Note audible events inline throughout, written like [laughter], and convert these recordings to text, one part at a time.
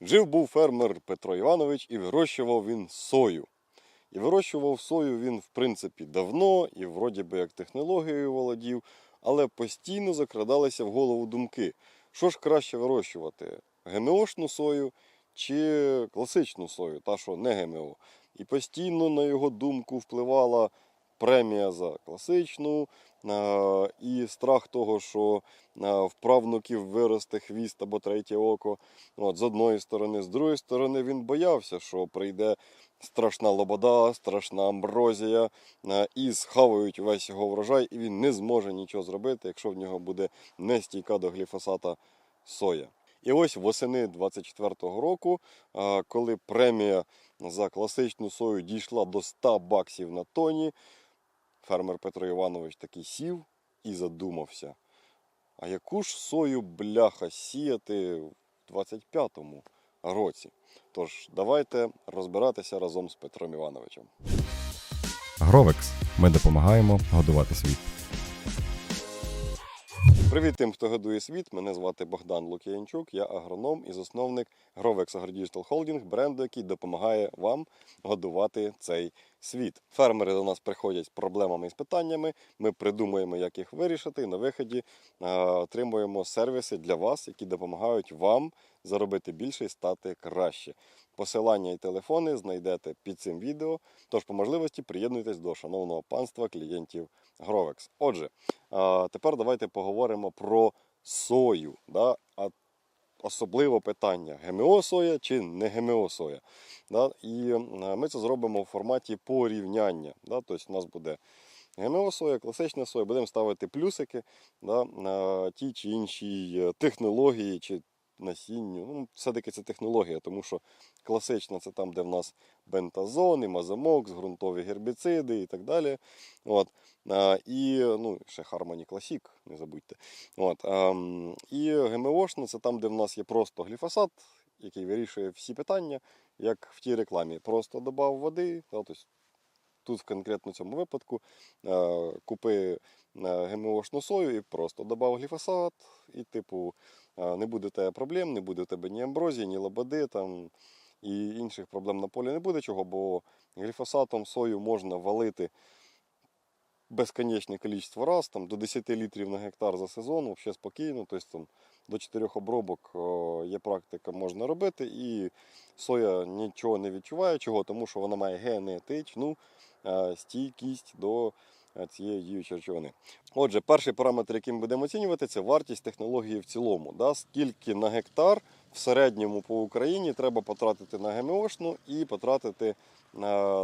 Жив був фермер Петро Іванович і вирощував він сою. І вирощував сою він, в принципі, давно і вроді би як технологією володів, але постійно закрадалися в голову думки, що ж краще вирощувати: ГМОшну сою чи класичну сою, та що не ГМО. І постійно на його думку впливала премія за класичну, е, і страх того, що е, в правнуків виросте хвіст або третє око. От, з одної сторони, з другої сторони, він боявся, що прийде страшна лобода, страшна амброзія, е, і схавають весь його врожай, і він не зможе нічого зробити, якщо в нього буде нестійка до гліфосата соя. І ось восени 24-го року, коли премія за класичну сою дійшла до 100 баксів на тоні, фермер Петро Іванович таки сів і задумався. А яку ж сою бляха сіяти в 25-му році? Тож давайте розбиратися разом з Петром Івановичем. Гровекс. Ми допомагаємо годувати світ. Привіт тим, хто годує світ. Мене звати Богдан Лук'янчук, я агроном і засновник Grovex AgroDigital Holding, бренду, який допомагає вам годувати цей світ. Фермери до нас приходять з проблемами і з питаннями. Ми придумуємо, як їх вирішити, і на виході е, отримуємо сервіси для вас, які допомагають вам заробити більше і стати краще. Посилання і телефони знайдете під цим відео. Тож, по можливості, приєднуйтесь до шановного панства клієнтів Grovex. Отже, тепер давайте поговоримо про сою. Да? А особливо питання: ГМО соя чи не ГМО соя. Да? І ми це зробимо в форматі порівняння. Да? Тобто у нас буде ГМО соя, класична соя, будемо ставити плюсики да? на ті чи інші е, технології чи насінню. Ну, все-таки це технологія, тому що класична це там, де в нас бентазон, і мазомокс, ґрунтові гербіциди і так далі. От. А, і ну, ще Harmony Classic, не забудьте. От, ем, і ГМОшна це там, де в нас є просто гліфосат, який вирішує всі питання, як в тій рекламі. Просто додав води. Да, тобто, тут в конкретно цьому випадку е, купи е, ГМОшну сою і просто додав гліфосат, і, типу, е, не буде тебе проблем, не буде у тебе ні амброзії, ні лободи там, і інших проблем на полі не буде чого, бо гліфосатом сою можна валити безконечне кількість раз, там, до 10 літрів на гектар за сезон, взагалі спокійно. Тобто, там, до 4 обробок є практика, можна робити, і соя нічого не відчуває, чого, тому що вона має генетичну стійкість до е, цієї діючої речовини. Отже, перший параметр, який ми будемо оцінювати, це вартість технології в цілому. Да? Скільки на гектар в середньому по Україні треба потратити на ГМОшну і потратити е,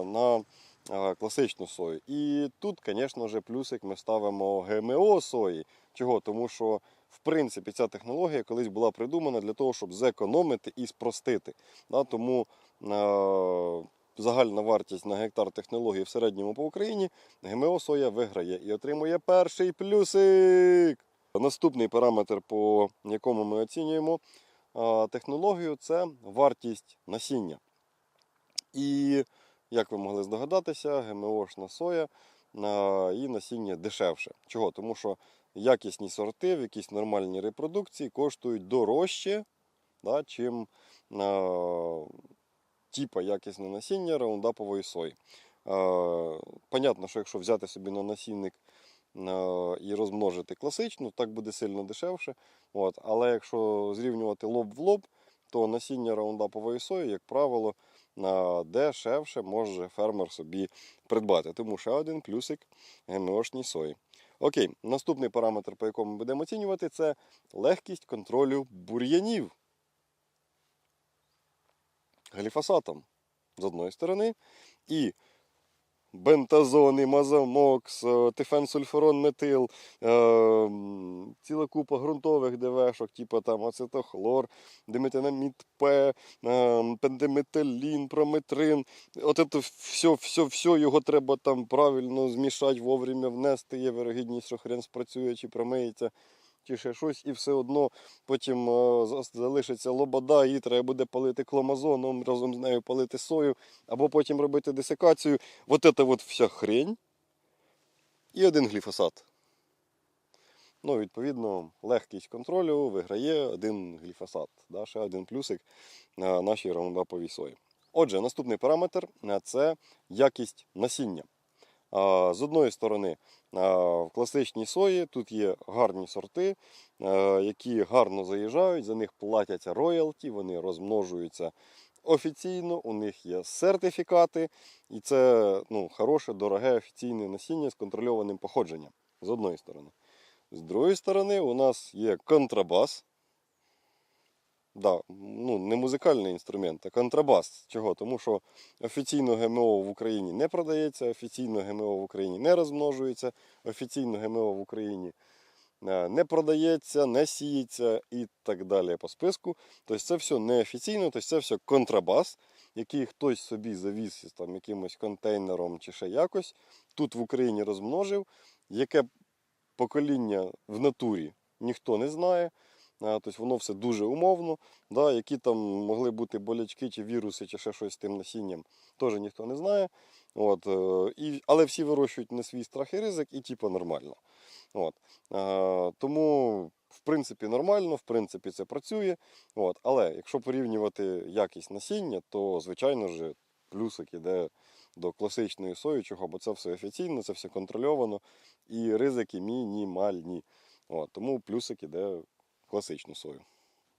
на е, класичну сою. І тут, звісно ж, плюсик ми ставимо ГМО сої. Чого? Тому що в принципі ця технологія колись була придумана для того, щоб зекономити і спростити. Да? Тому е, загальна вартість на гектар технології в середньому по Україні ГМО соя виграє і отримує перший плюсик. Наступний параметр, по якому ми оцінюємо технологію, це вартість насіння. І як ви могли здогадатися, ГМОшна соя її насіння дешевше. Чого? Тому що якісні сорти в якійсь нормальній репродукції коштують дорожче, чим типа якісне насіння раундапової сої. Е, понятно, що якщо взяти собі на насінник е, і розмножити класичну, так буде сильно дешевше. От. Але якщо зрівнювати лоб в лоб, то насіння раундапової сої, як правило, е, дешевше може фермер собі придбати. Тому ще один плюсик ГМОшній сої. Окей, наступний параметр, по якому ми будемо оцінювати, це легкість контролю бур'янів гліфосатом з одної сторони, і бентазон, мазомокс, е, тифенсульфурон метил, е, ціла купа ґрунтових ДВшок, типу там ацетохлор, диметинамід П, е, пентиметилін, прометрин. От це все, все, все його треба там правильно змішати, вовремя внести. Є вирогідність, що хрен спрацює чи промиється. Чи ще щось, і все одно потім е, залишиться лобода, її треба буде палити кломазоном, разом з нею палити сою, або потім робити десикацію. Вот это вот вся хрень і один гліфосат. Ну, відповідно, легкість контролю виграє один гліфосат. Да, ще один плюсик на нашій раундаповій сої. Отже, наступний параметр е, це якість насіння. З одної сторони, в класичній сої тут є гарні сорти, які гарно заїжджають, за них платяться роялті, вони розмножуються офіційно, у них є сертифікати, і це ну, хороше, дороге офіційне насіння з контрольованим походженням. З одної сторони. З другої сторони, у нас є контрабас. Да, ну, не музикальний інструмент, а контрабас. Чого? Тому що офіційно ГМО в Україні не продається, офіційно ГМО в Україні не розмножується, офіційно ГМО в Україні е, не продається, не сіється і так далі по списку. Тобто це все неофіційно, тобто це все контрабас, який хтось собі завіз із там, якимось контейнером чи ще якось, тут в Україні розмножив, яке покоління в натурі ніхто не знає. Тобто воно все дуже умовно. Да, які там могли бути болячки, чи віруси, чи ще щось з тим насінням, теж ніхто не знає. От, е, і, але всі вирощують на свій страх і ризик, і типу нормально. От. Е, тому, в принципі, нормально, в принципі, це працює. От. Але якщо порівнювати якість насіння, то, звичайно ж, плюсик іде до класичної сої, чого, бо це все офіційно, це все контрольовано, і ризики мінімальні. От. Тому плюсик іде класичну сою.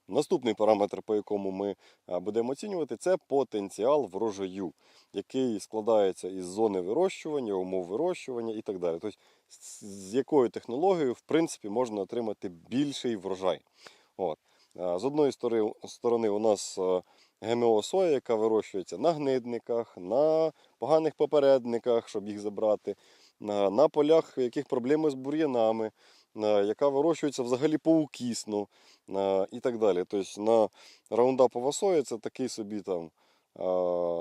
Наступний параметр, по якому ми будемо оцінювати, це потенціал врожаю, який складається із зони вирощування, умов вирощування і так далі. Тобто, з- якою технологією в принципі можна отримати більший врожай. От. З одної сторони, у нас ГМО соя, яка вирощується на гнидниках, на поганих попередниках, щоб їх забрати, на, полях, яких проблеми з бур'янами, на- яка вирощується взагалі поукісно і так далі. Тобто на раундапова соя це такий собі там.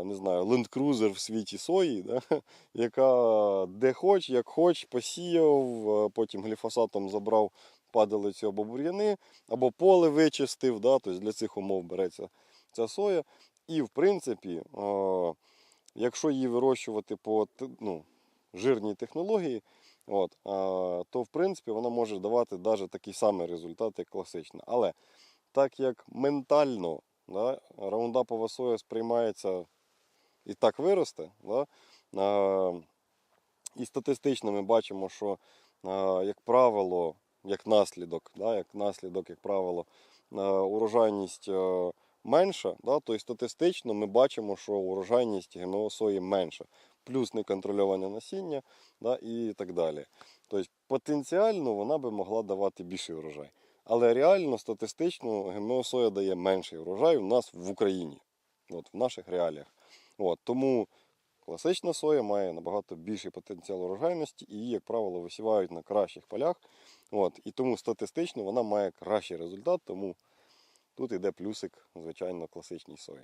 Не знаю, ленд-крузер в світі сої, да? [laughs] яка де хоч, як хоч, посіяв, потім гліфосатом забрав падалицю або бур'яни, або поле вичистив. Да? Тобто для цих умов береться ця соя. І в принципі, якщо її вирощувати по ну, жирній технології, От, то в принципі вона може давати навіть такий самий результат, як класична. Але так як ментально да, раундапова соя сприймається і так виросте, да, і статистично ми бачимо, що, як правило, як наслідок, да, як наслідок, як правило, урожайність менша, да, то і статистично ми бачимо, що урожайність ГМО сої менша, плюс неконтрольоване насіння да, і так далі. Тобто потенціально вона би могла давати більший урожай. Але реально, статистично, ГМО соя дає менший урожай у нас в Україні, от, в наших реаліях. От, тому класична соя має набагато більший потенціал урожайності і її, як правило, висівають на кращих полях. От, і тому статистично вона має кращий результат, тому тут йде плюсик, звичайно, класичній сої.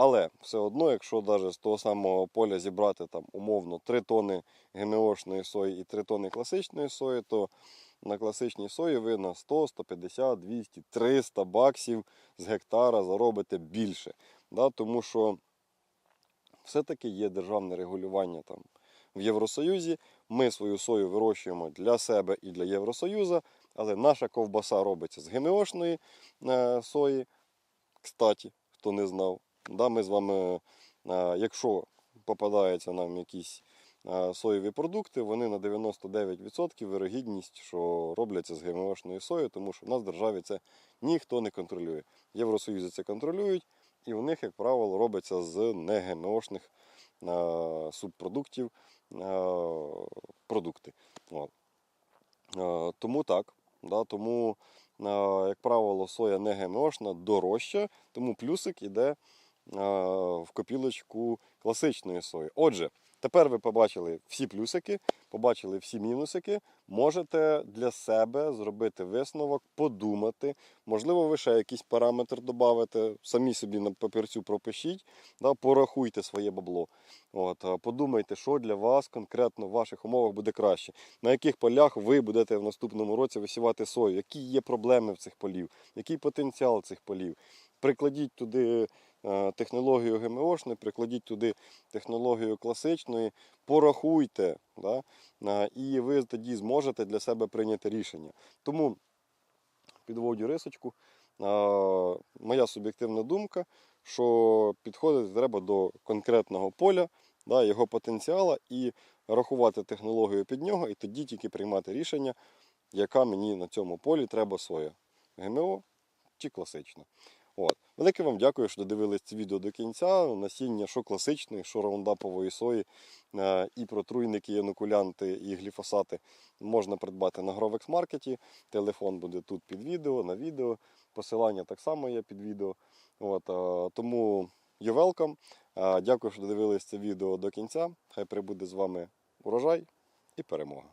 Але все одно, якщо навіть з того самого поля зібрати там умовно 3 тони ГМОшної сої і 3 тони класичної сої, то на класичній сої ви на 100, 150, 200, 300 баксів з гектара заробите більше. Да? Тому що все-таки є державне регулювання там в Євросоюзі. Ми свою сою вирощуємо для себе і для Євросоюзу, але наша ковбаса робиться з ГМОшної е, сої. Кстати, хто не знав, да, ми з вами, е, якщо попадаються нам якісь е, соєві продукти, вони на 99% вирогідність, що робляться з ГМОшної сої, тому що в нас в державі це ніхто не контролює. Євросоюзи це контролюють, і у них, як правило, робиться з не-ГМОшних е, субпродуктів продукти. От. Тому так. Да, тому, як правило, соя не ГМОшна, дорожча, тому плюсик іде в копілочку класичної сої. Отже, тепер ви побачили всі плюсики, побачили всі мінусики. Можете для себе зробити висновок, подумати. Можливо, ви ще якийсь параметр додавите, самі собі на папірцю пропишіть, да, порахуйте своє бабло. От, подумайте, що для вас конкретно в ваших умовах буде краще, на яких полях ви будете в наступному році висівати сою, які є проблеми в цих полів, який потенціал цих полів. прикладіть туди технологію ГМОшну, прикладіть туди технологію класичної, порахуйте, да? е, і ви тоді зможете для себе прийняти рішення. Тому підводю рисочку. Е, Моя суб'єктивна думка, що підходити треба до конкретного поля, да, його потенціала і рахувати технологію під нього, і тоді тільки приймати рішення, яка мені на цьому полі треба соя. ГМО чи класична. От. Велике вам дякую, що додивились це відео до кінця. Насіння, що класичної, що раундапової сої, е, і протруйники, і інокулянти, і гліфосати можна придбати на Grovex Маркеті. Телефон буде тут під відео, на відео. Посилання так само є під відео. От, е, тому you're welcome. Е, Дякую, що додивились це відео до кінця. Хай прибуде з вами урожай і перемога.